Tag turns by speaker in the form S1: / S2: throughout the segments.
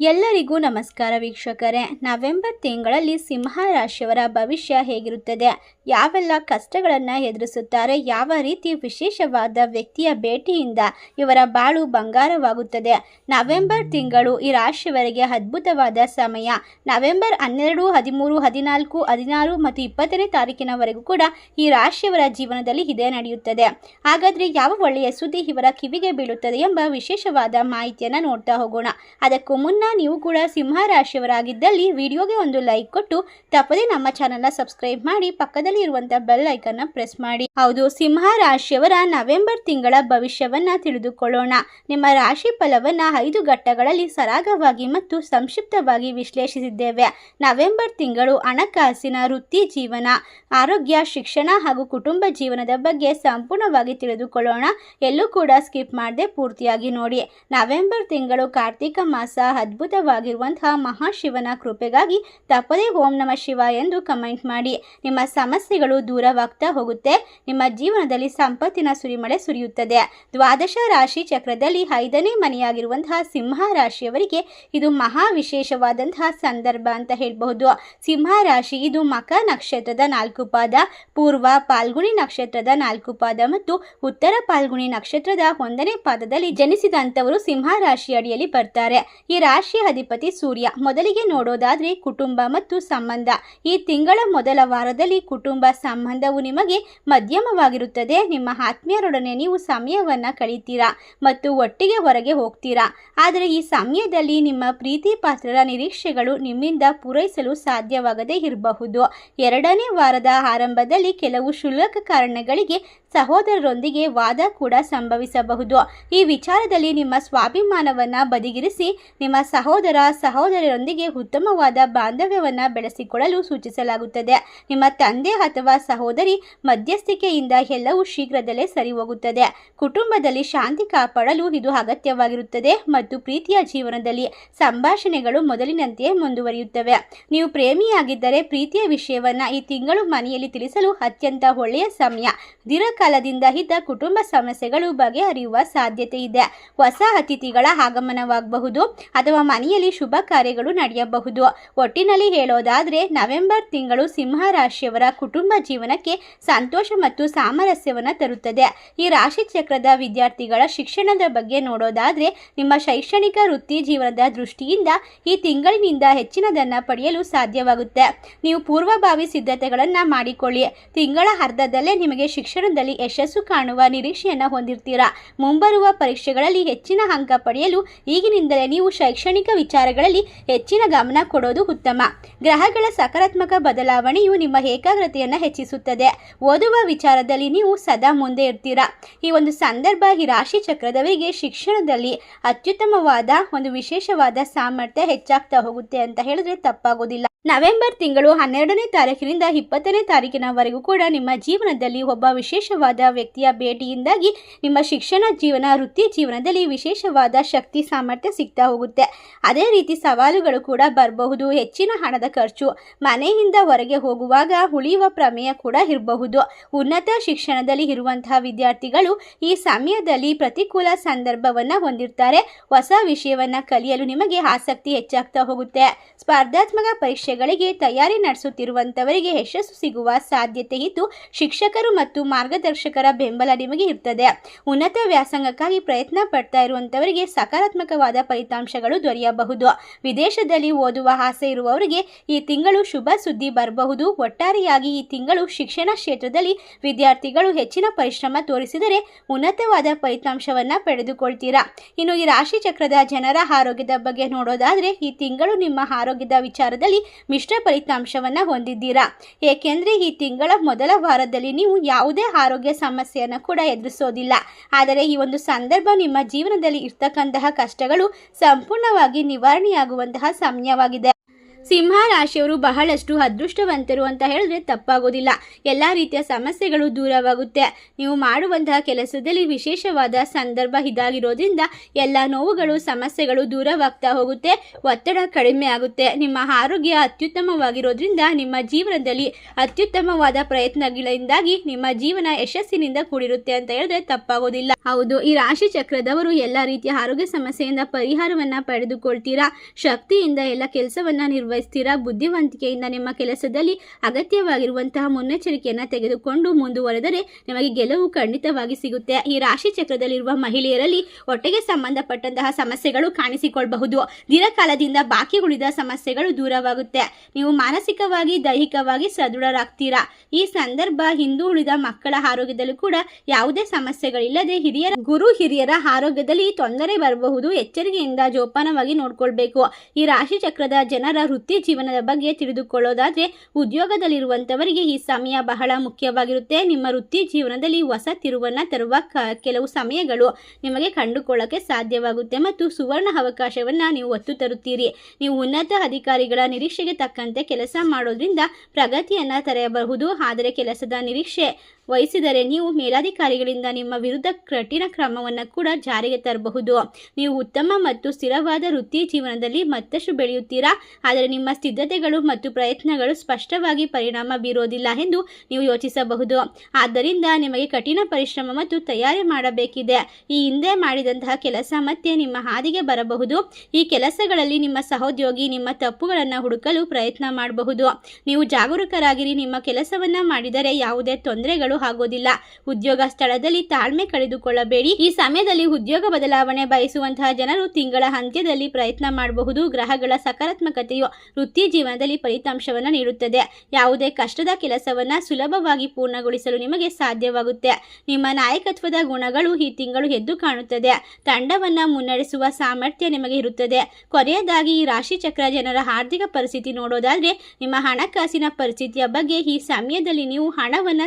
S1: ಎಲ್ಲರಿಗೂ ನಮಸ್ಕಾರ ವೀಕ್ಷಕರೇ. ನವೆಂಬರ್ ತಿಂಗಳಲ್ಲಿ ಸಿಂಹ ರಾಶಿಯವರ ಭವಿಷ್ಯ ಹೇಗಿರುತ್ತದೆ? ಯಾವೆಲ್ಲ ಕಷ್ಟಗಳನ್ನು ಎದುರಿಸುತ್ತಾರೆ? ಯಾವ ರೀತಿ ವಿಶೇಷವಾದ ವ್ಯಕ್ತಿಯ ಭೇಟಿಯಿಂದ ಇವರ ಬಾಳು ಬಂಗಾರವಾಗುತ್ತದೆ? ನವೆಂಬರ್ ತಿಂಗಳು ಈ ರಾಶಿಯವರಿಗೆ ಅದ್ಭುತವಾದ ಸಮಯ. ನವೆಂಬರ್ ಹನ್ನೆರಡು, ಹದಿಮೂರು, ಹದಿನಾಲ್ಕು, ಹದಿನಾರು ಮತ್ತು ಇಪ್ಪತ್ತನೇ ತಾರೀಕಿನವರೆಗೂ ಕೂಡ ಈ ರಾಶಿಯವರ ಜೀವನದಲ್ಲಿ ಇದೇ ನಡೆಯುತ್ತದೆ. ಹಾಗಾದರೆ ಯಾವ ಒಳ್ಳೆಯ ಸುದ್ದಿ ಇವರ ಕಿವಿಗೆ ಬೀಳುತ್ತದೆ ಎಂಬ ವಿಶೇಷವಾದ ಮಾಹಿತಿಯನ್ನು ನೋಡ್ತಾ ಹೋಗೋಣ. ಅದಕ್ಕೂ ಮುನ್ನ ನೀವು ಕೂಡ ಸಿಂಹ ರಾಶಿಯವರಾಗಿದ್ದಲ್ಲಿ ವಿಡಿಯೋಗೆ ಒಂದು ಲೈಕ್ ಕೊಟ್ಟು ತಪ್ಪದೇ ನಮ್ಮ ಚಾನಲ್ನ ಸಬ್ಸ್ಕ್ರೈಬ್ ಮಾಡಿ ಪಕ್ಕದಲ್ಲಿ ಇರುವಂತಹ ಬೆಲ್ ಐಕನ್ನ ಪ್ರೆಸ್ ಮಾಡಿ. ಹೌದು ಸಿಂಹ ರಾಶಿಯವರ ನವೆಂಬರ್ ತಿಂಗಳ ಭವಿಷ್ಯವನ್ನ ತಿಳಿದುಕೊಳ್ಳೋಣ. ನಿಮ್ಮ ರಾಶಿ ಫಲವನ್ನ ಐದು ಘಟ್ಟಗಳಲ್ಲಿ ಸರಾಗವಾಗಿ ಮತ್ತು ಸಂಕ್ಷಿಪ್ತವಾಗಿ ವಿಶ್ಲೇಷಿಸಿದ್ದೇವೆ. ನವೆಂಬರ್ ತಿಂಗಳು ಹಣಕಾಸಿನ ವೃತ್ತಿ ಜೀವನ. ಆರೋಗ್ಯ, ಶಿಕ್ಷಣ ಹಾಗೂ ಕುಟುಂಬ ಜೀವನದ ಬಗ್ಗೆ ಸಂಪೂರ್ಣವಾಗಿ ತಿಳಿದುಕೊಳ್ಳೋಣ. ಎಲ್ಲೂ ಕೂಡ ಸ್ಕಿಪ್ ಮಾಡದೆ ಪೂರ್ತಿಯಾಗಿ ನೋಡಿ. ನವೆಂಬರ್ ತಿಂಗಳು ಕಾರ್ತಿಕ ಮಾಸ ಅದ್ಭುತವಾಗಿರುವಂತಹ ಮಹಾಶಿವನ ಕೃಪೆಗಾಗಿ ತಪ್ಪದೇ ಓಂ ನಮ ಶಿವ ಎಂದು ಕಮೆಂಟ್ ಮಾಡಿ. ನಿಮ್ಮ ಸಮಸ್ಯೆಗಳು ದೂರವಾಗ್ತಾ ಹೋಗುತ್ತೆ. ನಿಮ್ಮ ಜೀವನದಲ್ಲಿ ಸಂಪತ್ತಿನ ಸುರಿಮಳೆ ಸುರಿಯುತ್ತದೆ. ದ್ವಾದಶ ರಾಶಿ ಚಕ್ರದಲ್ಲಿ ಐದನೇ ಮನೆಯಾಗಿರುವಂತಹ ಸಿಂಹ ರಾಶಿಯವರಿಗೆ ಇದು ಮಹಾ ವಿಶೇಷವಾದಂತಹ ಸಂದರ್ಭ ಅಂತ ಹೇಳಬಹುದು. ಸಿಂಹ ರಾಶಿ ಇದು ಮಕ ನಕ್ಷತ್ರದ ನಾಲ್ಕು ಪಾದ, ಪೂರ್ವ ಪಾಲ್ಗುಣಿ ನಕ್ಷತ್ರದ ನಾಲ್ಕು ಪಾದ ಮತ್ತು ಉತ್ತರ ಪಾಲ್ಗುಣಿ ನಕ್ಷತ್ರದ ಒಂದನೇ ಪಾದದಲ್ಲಿ ಜನಿಸಿದಂಥವರು ಸಿಂಹ ರಾಶಿ ಅಡಿಯಲ್ಲಿ ಬರ್ತಾರೆ. ಈ ರಾಶಿಯ ಅಧಿಪತಿ ಸೂರ್ಯ. ಮೊದಲಿಗೆ ನೋಡೋದಾದ್ರೆ ಕುಟುಂಬ ಮತ್ತು ಸಂಬಂಧ. ಈ ತಿಂಗಳ ಮೊದಲ ವಾರದಲ್ಲಿ ಕುಟುಂಬ ಸಂಬಂಧವು ನಿಮಗೆ ಮಧ್ಯಮವಾಗಿರುತ್ತದೆ. ನಿಮ್ಮ ಆತ್ಮೀಯರೊಡನೆ ನೀವು ಸಮಯವನ್ನ ಕಳೀತೀರಾ ಮತ್ತು ಒಟ್ಟಿಗೆ ಹೊರಗೆ ಹೋಗ್ತೀರಾ? ಆದರೆ ಈ ಸಮಯದಲ್ಲಿ ನಿಮ್ಮ ಪ್ರೀತಿ ಪಾತ್ರರ ನಿರೀಕ್ಷೆಗಳು ನಿಮ್ಮಿಂದ ಪೂರೈಸಲು ಸಾಧ್ಯವಾಗದೇ ಇರಬಹುದು. ಎರಡನೇ ವಾರದ ಆರಂಭದಲ್ಲಿ ಕೆಲವು ಶುಲ್ಕ ಕಾರಣಗಳಿಗೆ ಸಹೋದರರೊಂದಿಗೆ ವಾದ ಕೂಡ ಸಂಭವಿಸಬಹುದು. ಈ ವಿಚಾರದಲ್ಲಿ ನಿಮ್ಮ ಸ್ವಾಭಿಮಾನವನ್ನು ಬದಿಗಿರಿಸಿ, ನಿಮ್ಮ ಸಹೋದರ ಸಹೋದರರೊಂದಿಗೆ ಉತ್ತಮವಾದ ಬಾಂಧವ್ಯವನ್ನು ಬೆಳೆಸಿಕೊಳ್ಳಲು ಸೂಚಿಸಲಾಗುತ್ತದೆ. ನಿಮ್ಮ ತಂದೆ ಅಥವಾ ಸಹೋದರಿ ಮಧ್ಯಸ್ಥಿಕೆಯಿಂದ ಎಲ್ಲವೂ ಶೀಘ್ರದಲ್ಲೇ ಸರಿ ಹೋಗುತ್ತದೆ ಕುಟುಂಬದಲ್ಲಿ ಶಾಂತಿ ಕಾಪಾಡಲು ಇದು ಅಗತ್ಯವಾಗಿರುತ್ತದೆ ಮತ್ತು ಪ್ರೀತಿಯ ಜೀವನದಲ್ಲಿ ಸಂಭಾಷಣೆಗಳು ಮೊದಲಿನಂತೆಯೇ ಮುಂದುವರಿಯುತ್ತವೆ. ನೀವು ಪ್ರೇಮಿಯಾಗಿದ್ದರೆ ಪ್ರೀತಿಯ ವಿಷಯವನ್ನು ಈ ತಿಂಗಳು ಮನೆಯಲ್ಲಿ ತಿಳಿಸಲು ಅತ್ಯಂತ ಒಳ್ಳೆಯ ಸಮಯ. ದೀರ್ಘಕಾಲದಿಂದ ಇದ್ದ ಕುಟುಂಬ ಸಮಸ್ಯೆಗಳು ಬಗೆಹರಿಯುವ ಸಾಧ್ಯತೆ ಇದೆ. ಹೊಸ ಅತಿಥಿಗಳ ಆಗಮನವಾಗಬಹುದು ಅಥವಾ ಮನೆಯಲ್ಲಿ ಶುಭ ಕಾರ್ಯಗಳು ನಡೆಯಬಹುದು. ಒಟ್ಟಿನಲ್ಲಿ ಹೇಳೋದಾದ್ರೆ, ನವೆಂಬರ್ ತಿಂಗಳು ಸಿಂಹ ರಾಶಿಯವರ ಕುಟುಂಬ ಜೀವನಕ್ಕೆ ಸಂತೋಷ ಮತ್ತು ಸಾಮರಸ್ಯವನ್ನು ತರುತ್ತದೆ. ಈ ರಾಶಿ ಚಕ್ರದ ವಿದ್ಯಾರ್ಥಿಗಳ ಶಿಕ್ಷಣದ ಬಗ್ಗೆ ನೋಡೋದಾದ್ರೆ, ನಿಮ್ಮ ಶೈಕ್ಷಣಿಕ ವೃತ್ತಿ ಜೀವನದ ದೃಷ್ಟಿಯಿಂದ ಈ ತಿಂಗಳಿನಿಂದ ಹೆಚ್ಚಿನದನ್ನ ಪಡೆಯಲು ಸಾಧ್ಯವಾಗುತ್ತೆ. ನೀವು ಪೂರ್ವಭಾವಿ ಸಿದ್ಧತೆಗಳನ್ನು ಮಾಡಿಕೊಳ್ಳಿ. ತಿಂಗಳ ಅರ್ಧದಲ್ಲೇ ನಿಮಗೆ ಶಿಕ್ಷಣದಲ್ಲಿ ಯಶಸ್ಸು ಕಾಣುವ ನಿರೀಕ್ಷೆಯನ್ನು ಹೊಂದಿರ್ತೀರಾ? ಮುಂಬರುವ ಪರೀಕ್ಷೆಗಳಲ್ಲಿ ಹೆಚ್ಚಿನ ಅಂಕ ಪಡೆಯಲು ಈಗಿನಿಂದಲೇ ನೀವು ಶೈಕ್ಷಣಿಕ ವಿಚಾರಗಳಲ್ಲಿ ಹೆಚ್ಚಿನ ಗಮನ ಕೊಡೋದು ಉತ್ತಮ. ಗ್ರಹಗಳ ಸಕಾರಾತ್ಮಕ ಬದಲಾವಣೆಯು ನಿಮ್ಮ ಏಕಾಗ್ರತೆಯನ್ನು ಹೆಚ್ಚಿಸುತ್ತದೆ. ಓದುವ ವಿಚಾರದಲ್ಲಿ ನೀವು ಸದಾ ಮುಂದೆ ಇರ್ತೀರಾ? ಈ ಒಂದು ಸಂದರ್ಭ ಈ ರಾಶಿ ಚಕ್ರದವರಿಗೆ ಶಿಕ್ಷಣದಲ್ಲಿ ಅತ್ಯುತ್ತಮವಾದ ಒಂದು ವಿಶೇಷವಾದ ಸಾಮರ್ಥ್ಯ ಹೆಚ್ಚಾಗ್ತಾ ಹೋಗುತ್ತೆ ಅಂತ ಹೇಳಿದ್ರೆ ತಪ್ಪಾಗೋದಿಲ್ಲ. ನವೆಂಬರ್ ತಿಂಗಳು ಹನ್ನೆರಡನೇ ತಾರೀಕಿನಿಂದ ಇಪ್ಪತ್ತನೇ ತಾರೀಕಿನವರೆಗೂ ಕೂಡ ನಿಮ್ಮ ಜೀವನದಲ್ಲಿ ಒಬ್ಬ ವಿಶೇಷವಾದ ವ್ಯಕ್ತಿಯ ಭೇಟಿಯಿಂದಾಗಿ ನಿಮ್ಮ ಶಿಕ್ಷಣ ಜೀವನ, ವೃತ್ತಿ ಜೀವನದಲ್ಲಿ ವಿಶೇಷವಾದ ಶಕ್ತಿ, ಸಾಮರ್ಥ್ಯ ಸಿಗ್ತಾ ಹೋಗುತ್ತೆ. ಅದೇ ರೀತಿ ಸವಾಲುಗಳು ಕೂಡ ಬರಬಹುದು. ಹೆಚ್ಚಿನ ಹಣದ ಖರ್ಚು, ಮನೆಯಿಂದ ಹೊರಗೆ ಹೋಗುವಾಗ ಉಳಿಯುವ ಪ್ರಮೇಯ ಕೂಡ ಇರಬಹುದು. ಉನ್ನತ ಶಿಕ್ಷಣದಲ್ಲಿ ಇರುವಂತಹ ವಿದ್ಯಾರ್ಥಿಗಳು ಈ ಸಮಯದಲ್ಲಿ ಪ್ರತಿಕೂಲ ಸಂದರ್ಭವನ್ನು ಹೊಂದಿರ್ತಾರೆ. ಹೊಸ ವಿಷಯವನ್ನು ಕಲಿಯಲು ನಿಮಗೆ ಆಸಕ್ತಿ ಹೆಚ್ಚಾಗ್ತಾ ಹೋಗುತ್ತೆ. ಸ್ಪರ್ಧಾತ್ಮಕ ಪರೀಕ್ಷೆಗಳಿಗೆ ತಯಾರಿ ನಡೆಸುತ್ತಿರುವಂತವರಿಗೆ ಯಶಸ್ಸು ಸಿಗುವ ಸಾಧ್ಯತೆ ಇದ್ದು, ಶಿಕ್ಷಕರು ಮತ್ತು ಮಾರ್ಗದರ್ಶಕರ ಬೆಂಬಲ ನಿಮಗೆ ಇರ್ತದೆ ಉನ್ನತ ವ್ಯಾಸಂಗಕ್ಕಾಗಿ ಪ್ರಯತ್ನ ಪಡ್ತಾ ಇರುವಂತವರಿಗೆ ಸಕಾರಾತ್ಮಕವಾದ ಫಲಿತಾಂಶಗಳು ದೊರೆಯಬಹುದು. ವಿದೇಶದಲ್ಲಿ ಓದುವ ಆಸೆ ಇರುವವರಿಗೆ ಈ ತಿಂಗಳು ಶುಭ ಸುದ್ದಿ ಬರಬಹುದು. ಒಟ್ಟಾರೆಯಾಗಿ ಈ ತಿಂಗಳು ಶಿಕ್ಷಣ ಕ್ಷೇತ್ರದಲ್ಲಿ ವಿದ್ಯಾರ್ಥಿಗಳು ಹೆಚ್ಚಿನ ಪರಿಶ್ರಮ ತೋರಿಸಿದರೆ ಉನ್ನತವಾದ ಫಲಿತಾಂಶವನ್ನ ಪಡೆದುಕೊಳ್ತೀರಾ? ಇನ್ನು ಈ ರಾಶಿ ಚಕ್ರದ ಜನರ ಆರೋಗ್ಯದ ಬಗ್ಗೆ ನೋಡೋದಾದ್ರೆ, ಈ ತಿಂಗಳು ನಿಮ್ಮ ಆರೋಗ್ಯದ ವಿಚಾರದಲ್ಲಿ ಮಿಶ್ರ ಫಲಿತಾಂಶವನ್ನು ಹೊಂದಿದ್ದೀರಾ? ಏಕೆಂದರೆ ಈ ತಿಂಗಳ ಮೊದಲ ವಾರದಲ್ಲಿ ನೀವು ಯಾವುದೇ ಆರೋಗ್ಯ ಸಮಸ್ಯೆಯನ್ನು ಕೂಡ ಎದುರಿಸೋದಿಲ್ಲ. ಆದರೆ ಈ ಒಂದು ಸಂದರ್ಭ ನಿಮ್ಮ ಜೀವನದಲ್ಲಿ ಇರ್ತಕ್ಕಂತಹ ಕಷ್ಟಗಳು ಸಂಪೂರ್ಣವಾಗಿ ನಿವಾರಣೆಯಾಗುವಂತಹ ಸಮಯವಾಗಿದೆ. ಸಿಂಹ ರಾಶಿಯವರು ಬಹಳಷ್ಟು ಅದೃಷ್ಟವಂತರು ಅಂತ ಹೇಳಿದ್ರೆ ತಪ್ಪಾಗೋದಿಲ್ಲ. ಎಲ್ಲ ರೀತಿಯ ಸಮಸ್ಯೆಗಳು ದೂರವಾಗುತ್ತೆ. ನೀವು ಮಾಡುವಂತಹ ಕೆಲಸದಲ್ಲಿ ವಿಶೇಷವಾದ ಸಂದರ್ಭ ಇದಾಗಿರೋದ್ರಿಂದ ಎಲ್ಲ ನೋವುಗಳು, ಸಮಸ್ಯೆಗಳು ದೂರವಾಗ್ತಾ ಹೋಗುತ್ತೆ. ಒತ್ತಡ ಕಡಿಮೆ ಆಗುತ್ತೆ. ನಿಮ್ಮ ಆರೋಗ್ಯ ಅತ್ಯುತ್ತಮವಾಗಿರೋದ್ರಿಂದ ನಿಮ್ಮ ಜೀವನದಲ್ಲಿ ಅತ್ಯುತ್ತಮವಾದ ಪ್ರಯತ್ನಗಳಿಂದಾಗಿ ನಿಮ್ಮ ಜೀವನ ಯಶಸ್ಸಿನಿಂದ ಕೂಡಿರುತ್ತೆ ಅಂತ ಹೇಳಿದ್ರೆ ತಪ್ಪಾಗೋದಿಲ್ಲ. ಹೌದು, ಈ ರಾಶಿ ಚಕ್ರದವರು ಎಲ್ಲ ರೀತಿಯ ಆರೋಗ್ಯ ಸಮಸ್ಯೆಯಿಂದ ಪರಿಹಾರವನ್ನ ಪಡೆದುಕೊಳ್ತೀರಾ? ಶಕ್ತಿಯಿಂದ ಎಲ್ಲ ಕೆಲಸವನ್ನ ನಿರ್ವಹಿಸ್ತೀರಾ ಬುದ್ಧಿವಂತಿಕೆಯಿಂದ ನಿಮ್ಮ ಕೆಲಸದಲ್ಲಿ ಅಗತ್ಯವಾಗಿರುವಂತಹ ಮುನ್ನೆಚ್ಚರಿಕೆಯನ್ನು ತೆಗೆದುಕೊಂಡು ಮುಂದುವರೆದರೆ ನಿಮಗೆ ಗೆಲುವು ಖಂಡಿತವಾಗಿ ಸಿಗುತ್ತೆ. ಈ ರಾಶಿ ಚಕ್ರದಲ್ಲಿರುವ ಮಹಿಳೆಯರಲ್ಲಿ ಒಟ್ಟಿಗೆ ಸಂಬಂಧಪಟ್ಟಂತಹ ಸಮಸ್ಯೆಗಳು ಕಾಣಿಸಿಕೊಳ್ಳಬಹುದು ದೀರ್ಘಕಾಲದಿಂದ ಬಾಕಿ ಉಳಿದ ಸಮಸ್ಯೆಗಳು ದೂರವಾಗುತ್ತೆ. ನೀವು ಮಾನಸಿಕವಾಗಿ, ದೈಹಿಕವಾಗಿ ಸದೃಢರಾಗ್ತೀರಾ? ಈ ಸಂದರ್ಭ ಹಿಂದೂ ಉಳಿದ ಮಕ್ಕಳ ಆರೋಗ್ಯದಲ್ಲೂ ಕೂಡ ಯಾವುದೇ ಸಮಸ್ಯೆಗಳಿಲ್ಲದೆ ಹಿರಿಯರ, ಗುರು ಹಿರಿಯರ ಆರೋಗ್ಯದಲ್ಲಿ ತೊಂದರೆ ಬರಬಹುದು. ಎಚ್ಚರಿಕೆಯಿಂದ ಜೋಪಾನವಾಗಿ ನೋಡ್ಕೊಳ್ಬೇಕು. ಈ ರಾಶಿ ಚಕ್ರದ ಜನರ ವೃತ್ತಿ ಜೀವನದ ಬಗ್ಗೆ ತಿಳಿದುಕೊಳ್ಳೋದಾದ್ರೆ ಉದ್ಯೋಗದಲ್ಲಿರುವಂಥವರಿಗೆ ಈ ಸಮಯ ಬಹಳ ಮುಖ್ಯವಾಗಿರುತ್ತೆ. ನಿಮ್ಮ ವೃತ್ತಿ ಜೀವನದಲ್ಲಿ ಹೊಸ ತಿರುವನ್ನು ತರುವ ಕೆಲವು ಸಮಯಗಳು ನಿಮಗೆ ಕಂಡುಕೊಳ್ಳಕ್ಕೆ ಸಾಧ್ಯವಾಗುತ್ತೆ ಮತ್ತು ಸುವರ್ಣ ಅವಕಾಶವನ್ನ ನೀವು ಒತ್ತು ತರುತ್ತೀರಿ. ನೀವು ಉನ್ನತ ಅಧಿಕಾರಿಗಳ ನಿರೀಕ್ಷೆಗೆ ತಕ್ಕಂತೆ ಕೆಲಸ ಮಾಡೋದ್ರಿಂದ ಪ್ರಗತಿಯನ್ನ ತರೆಯಬಹುದು. ಆದರೆ ಕೆಲಸದ ನಿರೀಕ್ಷೆ ವಹಿಸಿದರೆ ನೀವು ಮೇಲಾಧಿಕಾರಿಗಳಿಂದ ನಿಮ್ಮ ವಿರುದ್ಧ ಕಠಿಣ ಕ್ರಮವನ್ನು ಕೂಡ ಜಾರಿಗೆ ತರಬಹುದು. ನೀವು ಉತ್ತಮ ಮತ್ತು ಸ್ಥಿರವಾದ ವೃತ್ತಿ ಜೀವನದಲ್ಲಿ ಮತ್ತಷ್ಟು ಬೆಳೆಯುತ್ತೀರಾ? ಆದರೆ ನಿಮ್ಮ ಸಿದ್ಧತೆಗಳು ಮತ್ತು ಪ್ರಯತ್ನಗಳು ಸ್ಪಷ್ಟವಾಗಿ ಪರಿಣಾಮ ಬೀರೋದಿಲ್ಲ ಎಂದು ನೀವು ಯೋಚಿಸಬಹುದು. ಆದ್ದರಿಂದ ನಿಮಗೆ ಕಠಿಣ ಪರಿಶ್ರಮ ಮತ್ತು ತಯಾರಿ ಮಾಡಬೇಕಿದೆ. ಈ ಹಿಂದೆ ಮಾಡಿದಂತಹ ಕೆಲಸ ಮತ್ತೆ ನಿಮ್ಮ ಹಾದಿಗೆ ಬರಬಹುದು. ಈ ಕೆಲಸಗಳಲ್ಲಿ ನಿಮ್ಮ ಸಹೋದ್ಯೋಗಿ ನಿಮ್ಮ ತಪ್ಪುಗಳನ್ನು ಹುಡುಕಲು ಪ್ರಯತ್ನ ಮಾಡಬಹುದು. ನೀವು ಜಾಗರೂಕರಾಗಿರಿ. ನಿಮ್ಮ ಕೆಲಸವನ್ನು ಮಾಡಿದರೆ ಯಾವುದೇ ತೊಂದರೆಗಳು ಆಗೋದಿಲ್ಲ. ಉದ್ಯೋಗ ಸ್ಥಳದಲ್ಲಿ ತಾಳ್ಮೆ ಕಳೆದುಕೊಳ್ಳಬೇಡಿ. ಈ ಸಮಯದಲ್ಲಿ ಉದ್ಯೋಗ ಬದಲಾವಣೆ ಬಯಸುವಂತಹ ಜನರು ತಿಂಗಳ ಅಂತ್ಯದಲ್ಲಿ ಪ್ರಯತ್ನ ಮಾಡಬಹುದು. ಗ್ರಹಗಳ ಸಕಾರಾತ್ಮಕತೆಯು ವೃತ್ತಿ ಜೀವನದಲ್ಲಿ ಫಲಿತಾಂಶವನ್ನು ನೀಡುತ್ತದೆ. ಯಾವುದೇ ಕಷ್ಟದ ಕೆಲಸವನ್ನ ಸುಲಭವಾಗಿ ಪೂರ್ಣಗೊಳಿಸಲು ನಿಮಗೆ ಸಾಧ್ಯವಾಗುತ್ತೆ. ನಿಮ್ಮ ನಾಯಕತ್ವದ ಗುಣಗಳು ಈ ತಿಂಗಳು ಎದ್ದು ಕಾಣುತ್ತದೆ. ತಂಡವನ್ನ ಮುನ್ನಡೆಸುವ ಸಾಮರ್ಥ್ಯ ನಿಮಗೆ ಇರುತ್ತದೆ. ಕೊನೆಯದಾಗಿ, ಈ ರಾಶಿ ಚಕ್ರ ಜನರ ಆರ್ಥಿಕ ಪರಿಸ್ಥಿತಿ ನೋಡೋದಾದ್ರೆ, ನಿಮ್ಮ ಹಣಕಾಸಿನ ಪರಿಸ್ಥಿತಿಯ ಬಗ್ಗೆ ಈ ಸಮಯದಲ್ಲಿ ನೀವು ಹಣವನ್ನ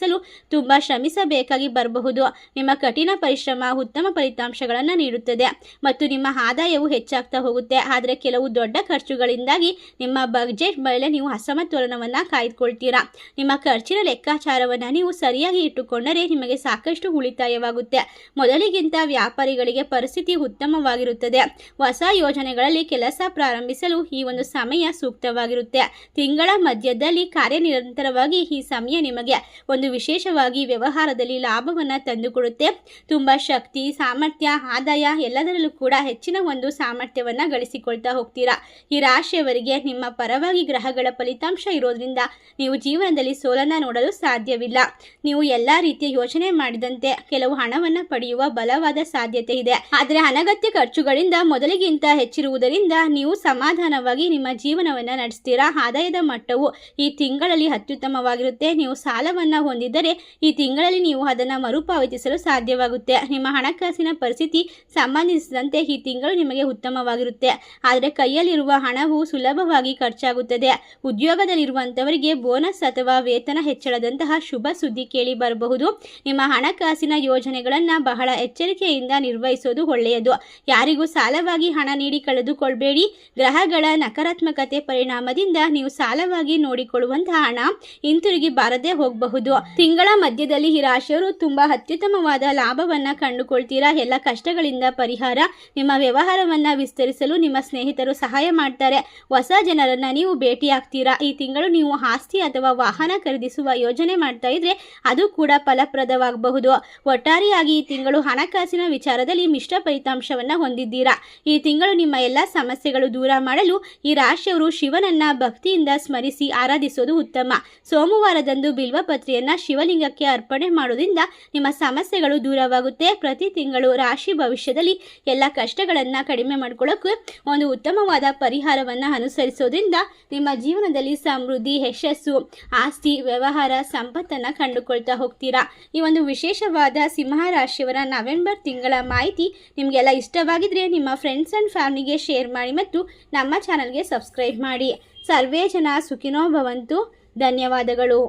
S1: ಸಂಪಾದಿಸಲು ತುಂಬಾ ಶ್ರಮಿಸಬೇಕಾಗಿ ಬರಬಹುದು. ನಿಮ್ಮ ಕಠಿಣ ಪರಿಶ್ರಮ ಉತ್ತಮ ಫಲಿತಾಂಶಗಳನ್ನು ನೀಡುತ್ತದೆ ಮತ್ತು ನಿಮ್ಮ ಆದಾಯವು ಹೆಚ್ಚಾಗ್ತಾ ಹೋಗುತ್ತೆ. ಆದರೆ ಕೆಲವು ದೊಡ್ಡ ಖರ್ಚುಗಳಿಂದಾಗಿ ನಿಮ್ಮ ಬಜೆಟ್ ಮೇಲೆ ನೀವು ಅಸಮತೋಲನವನ್ನು ಕಾಯ್ದುಕೊಳ್ತೀರಾ? ನಿಮ್ಮ ಖರ್ಚಿನ ಲೆಕ್ಕಾಚಾರವನ್ನು ನೀವು ಸರಿಯಾಗಿ ಇಟ್ಟುಕೊಂಡರೆ ನಿಮಗೆ ಸಾಕಷ್ಟು ಉಳಿತಾಯವಾಗುತ್ತೆ. ಮೊದಲಿಗಿಂತ ವ್ಯಾಪಾರಿಗಳಿಗೆ ಪರಿಸ್ಥಿತಿ ಉತ್ತಮವಾಗಿರುತ್ತದೆ. ಹೊಸ ಯೋಜನೆಗಳಲ್ಲಿ ಕೆಲಸ ಪ್ರಾರಂಭಿಸಲು ಈ ಒಂದು ಸಮಯ ಸೂಕ್ತವಾಗಿರುತ್ತೆ. ತಿಂಗಳ ಮಧ್ಯದಲ್ಲಿ ಕಾರ್ಯನಿರಂತರವಾಗಿ ಈ ಸಮಯ ನಿಮಗೆ ಒಂದು ವಿಶೇಷವಾಗಿ ವ್ಯವಹಾರದಲ್ಲಿ ಲಾಭವನ್ನು ತಂದುಕೊಡುತ್ತೆ. ತುಂಬ ಶಕ್ತಿ, ಸಾಮರ್ಥ್ಯ, ಆದಾಯ ಎಲ್ಲದರಲ್ಲೂ ಕೂಡ ಹೆಚ್ಚಿನ ಒಂದು ಸಾಮರ್ಥ್ಯವನ್ನು ಗಳಿಸಿಕೊಳ್ತಾ ಹೋಗ್ತೀರಾ. ಈ ರಾಶಿಯವರಿಗೆ ನಿಮ್ಮ ಪರವಾಗಿ ಗ್ರಹಗಳ ಫಲಿತಾಂಶ ಇರೋದ್ರಿಂದ ನೀವು ಜೀವನದಲ್ಲಿ ಸೋಲನ್ನು ನೋಡಲು ಸಾಧ್ಯವಿಲ್ಲ. ನೀವು ಎಲ್ಲ ರೀತಿಯ ಯೋಚನೆ ಮಾಡಿದಂತೆ ಕೆಲವು ಹಣವನ್ನು ಪಡೆಯುವ ಬಲವಾದ ಸಾಧ್ಯತೆ ಇದೆ. ಆದರೆ ಅನಗತ್ಯ ಖರ್ಚುಗಳಿಂದ ಮೊದಲಿಗಿಂತ ಹೆಚ್ಚಿರುವುದರಿಂದ ನೀವು ಸಮಾಧಾನವಾಗಿ ನಿಮ್ಮ ಜೀವನವನ್ನು ನಡೆಸ್ತೀರಾ. ಆದಾಯದ ಮಟ್ಟವು ಈ ತಿಂಗಳಲ್ಲಿ ಅತ್ಯುತ್ತಮವಾಗಿರುತ್ತೆ. ನೀವು ಸಾಲವನ್ನ ಹೊಂದಿದ್ದರೆ ಈ ತಿಂಗಳಲ್ಲಿ ನೀವು ಅದನ್ನು ಮರುಪಾವತಿಸಲು ಸಾಧ್ಯವಾಗುತ್ತೆ. ನಿಮ್ಮ ಹಣಕಾಸಿನ ಪರಿಸ್ಥಿತಿ ಸಂಬಂಧಿಸಿದಂತೆ ಈ ತಿಂಗಳು ನಿಮಗೆ ಉತ್ತಮವಾಗಿರುತ್ತೆ. ಆದರೆ ಕೈಯಲ್ಲಿರುವ ಹಣವು ಸುಲಭವಾಗಿ ಖರ್ಚಾಗುತ್ತದೆ. ಉದ್ಯೋಗದಲ್ಲಿರುವಂಥವರಿಗೆ ಬೋನಸ್ ಅಥವಾ ವೇತನ ಹೆಚ್ಚಳದಂತಹ ಶುಭ ಸುದ್ದಿ ಕೇಳಿ ಬರಬಹುದು. ನಿಮ್ಮ ಹಣಕಾಸಿನ ಯೋಜನೆಗಳನ್ನು ಬಹಳ ಎಚ್ಚರಿಕೆಯಿಂದ ನಿರ್ವಹಿಸೋದು ಒಳ್ಳೆಯದು. ಯಾರಿಗೂ ಸಾಲವಾಗಿ ಹಣ ನೀಡಿ ಕಳೆದುಕೊಳ್ಬೇಡಿ. ಗ್ರಹಗಳ ನಕಾರಾತ್ಮಕತೆ ಪರಿಣಾಮದಿಂದ ನೀವು ಸಾಲವಾಗಿ ನೋಡಿಕೊಳ್ಳುವಂತಹ ಹಣ ಹಿಂತಿರುಗಿ ಬಾರದೆ ಹೋಗಬಹುದು. ತಿಂಗಳ ಮಧ್ಯದಲ್ಲಿ ಈ ರಾಶಿಯವರು ತುಂಬಾ ಅತ್ಯುತ್ತಮವಾದ ಲಾಭವನ್ನು ಕಂಡುಕೊಳ್ತೀರಾ? ಎಲ್ಲ ಕಷ್ಟಗಳಿಂದ ಪರಿಹಾರ ನಿಮ್ಮ ವ್ಯವಹಾರವನ್ನು ವಿಸ್ತರಿಸಲು ನಿಮ್ಮ ಸ್ನೇಹಿತರು ಸಹಾಯ ಮಾಡ್ತಾರೆ. ಹೊಸ ಜನರನ್ನು ನೀವು ಭೇಟಿಯಾಗ್ತೀರಾ? ಈ ತಿಂಗಳು ನೀವು ಆಸ್ತಿ ಅಥವಾ ವಾಹನ ಖರೀದಿಸುವ ಯೋಜನೆ ಮಾಡ್ತಾ ಇದ್ರೆ ಅದು ಕೂಡ ಫಲಪ್ರದವಾಗಬಹುದು. ಒಟ್ಟಾರೆಯಾಗಿ ಈ ತಿಂಗಳು ಹಣಕಾಸಿನ ವಿಚಾರದಲ್ಲಿ ಮಿಶ್ರ ಫಲಿತಾಂಶವನ್ನು ಹೊಂದಿದ್ದೀರಾ? ಈ ತಿಂಗಳು ನಿಮ್ಮ ಎಲ್ಲ ಸಮಸ್ಯೆಗಳು ದೂರ ಮಾಡಲು ಈ ರಾಶಿಯವರು ಶಿವನನ್ನ ಭಕ್ತಿಯಿಂದ ಸ್ಮರಿಸಿ ಆರಾಧಿಸೋದು ಉತ್ತಮ. ಸೋಮವಾರದಂದು ಬಿಲ್ವಪತ್ರೆಯನ್ನ ಶಿವಲಿಂಗಕ್ಕೆ ಅರ್ಪಣೆ ಮಾಡೋದ್ರಿಂದ ನಿಮ್ಮ ಸಮಸ್ಯೆಗಳು ದೂರವಾಗುತ್ತೆ. ಪ್ರತಿ ತಿಂಗಳು ರಾಶಿ ಭವಿಷ್ಯದಲ್ಲಿ ಎಲ್ಲ ಕಷ್ಟಗಳನ್ನು ಕಡಿಮೆ ಮಾಡ್ಕೊಳ್ಳೋಕೆ ಒಂದು ಉತ್ತಮವಾದ ಪರಿಹಾರವನ್ನ ಅನುಸರಿಸೋದ್ರಿಂದ ನಿಮ್ಮ ಜೀವನದಲ್ಲಿ ಸಮೃದ್ಧಿ, ಯಶಸ್ಸು, ಆಸ್ತಿ, ವ್ಯವಹಾರ, ಸಂಪತ್ತನ್ನ ಕಂಡುಕೊಳ್ತಾ ಹೋಗ್ತೀರಾ. ಈ ಒಂದು ವಿಶೇಷವಾದ ಸಿಂಹ ರಾಶಿಯವರ ನವೆಂಬರ್ ತಿಂಗಳ ಮಾಹಿತಿ ನಿಮಗೆಲ್ಲ ಇಷ್ಟವಾಗಿದ್ರೆ ನಿಮ್ಮ ಫ್ರೆಂಡ್ಸ್ ಆ್ಯಂಡ್ ಫ್ಯಾಮಿಲಿಗೆ ಶೇರ್ ಮಾಡಿ ಮತ್ತು ನಮ್ಮ ಚಾನಲ್ಗೆ ಸಬ್ಸ್ಕ್ರೈಬ್ ಮಾಡಿ. ಸರ್ವೇ ಜನ ಸುಖಿನೋ ಭವಂತು. ಧನ್ಯವಾದಗಳು.